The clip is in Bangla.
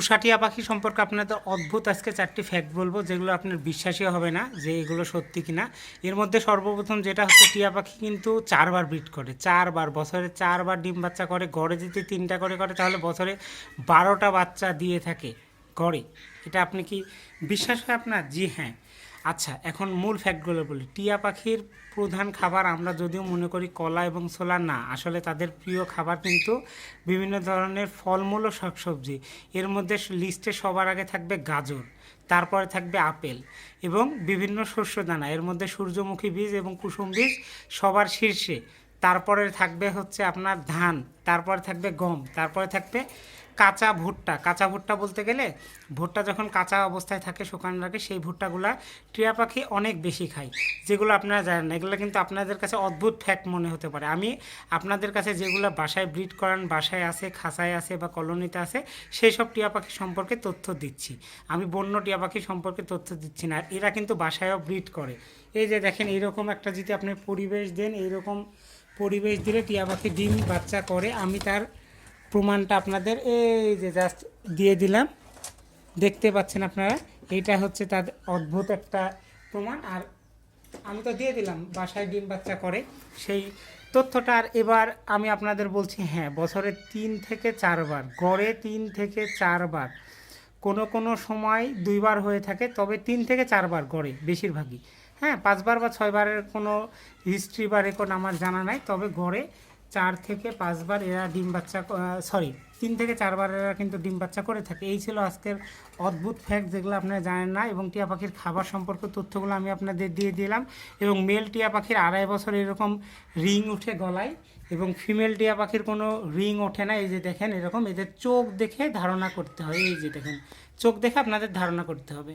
পুষা টিয়া পাখি সম্পর্কে আপনাদের অদ্ভুত আজকে চারটি ফ্যাক্ট বলব, যেগুলো আপনার বিশ্বাসী হবে না যে এগুলো সত্যি কিনা। এর মধ্যে সর্বপ্রথম যেটা হচ্ছে, টিয়া পাখি কিন্তু চারবার ব্রিড করে, চারবার, বছরে চারবার ডিম বাচ্চা করে, গড়ে যদি তিনটা করে করে, তাহলে বছরে বারোটা বাচ্চা দিয়ে থাকে। গড়ে এটা আপনি কি বিশ্বাস হয় আপনার? জি হ্যাঁ। আচ্ছা এখন মূল ফ্যাক্টগুলো বলি। টিয়া পাখির প্রধান খাবার আমরা যদিও মনে করি কলা এবং ছোলা না, আসলে তাদের প্রিয় খাবার কিন্তু বিভিন্ন ধরনের ফলমূল ও শাকসবজি। এর মধ্যে লিস্টে সবার আগে থাকবে গাজর, তারপরে থাকবে আপেল এবং বিভিন্ন শস্য দানা এর মধ্যে সূর্যমুখী বীজ এবং কুসুম বীজ সবার শীর্ষে। তারপরে থাকবে হচ্ছে আপনার ধান তারপরে থাকবে গম, তারপরে থাকবে কাঁচা ভুট্টা। কাঁচা ভুট্টা বলতে গেলে ভুট্টা যখন কাঁচা অবস্থায় থাকে, শুকানো রাখে সেই ভুট্টাগুলা টিয়া পাখি অনেক বেশি খায়, যেগুলো আপনারা জানেন না। এগুলো কিন্তু আপনাদের কাছে অদ্ভুত ফ্যাক্ট মনে হতে পারে। আমি আপনাদের কাছে যেগুলো বাসায় ব্রিড করান, বাসায় আছে খাঁচায় আছে বা কলোনিতে আছে, সেই সব টিয়া পাখি সম্পর্কে তথ্য দিচ্ছি। আমি বন্য টিয়া পাখি সম্পর্কে তথ্য দিচ্ছি না। এরা কিন্তু বাসায়ও ব্রিড করে। এই যে দেখেন, এইরকম একটা যদি আপনি পরিবেশ দেন, এইরকম পরিবেশ দিলে টিয়া পাখি ডিম, বাচ্চা করে আমি তার প্রমাণটা আপনাদের এই যে জাস্ট দিয়ে দিলাম। দেখতে পাচ্ছেন আপনারা এটা হচ্ছে তার অদ্ভুত একটা প্রমাণ। আর আমি তো দিয়ে দিলাম, বাসায় ডিম বাচ্চা করে। সেই তথ্যটা আর এবার আমি আপনাদের বলছি হ্যাঁ বছরে তিন থেকে চারবার, গড়ে তিন থেকে চারবার, কোনো কোনো সময় দুইবার হয়ে থাকে, তবে তিন থেকে চারবার গড়ে বেশিরভাগই। হ্যাঁ পাঁচবার বা ছয়বারের কোনো হিস্ট্রি বা রেকর্ড আমার জানা নাই, তবে গড়ে চার থেকে পাঁচবার এরা ডিম বাচ্চা সরি তিন থেকে চারবার এরা কিন্তু ডিম বাচ্চা করে থাকে। এই ছিল আজকের অদ্ভুত ফ্যাক্ট যেগুলো আপনারা জানেন না এবং টিয়া পাখির খাবার সম্পর্কে তথ্যগুলো আমি আপনাদের দিয়ে দিলাম এবং মেল টিয়া পাখির আড়াই বছর এরকম রিং উঠে গলায় এবং ফিমেল টিয়া পাখির কোনো রিং ওঠে না। এই যে দেখেন এরকম, এদের চোখ দেখে ধারণা করতে হয়। এই যে দেখেন, চোখ দেখে আপনাদের ধারণা করতে হবে।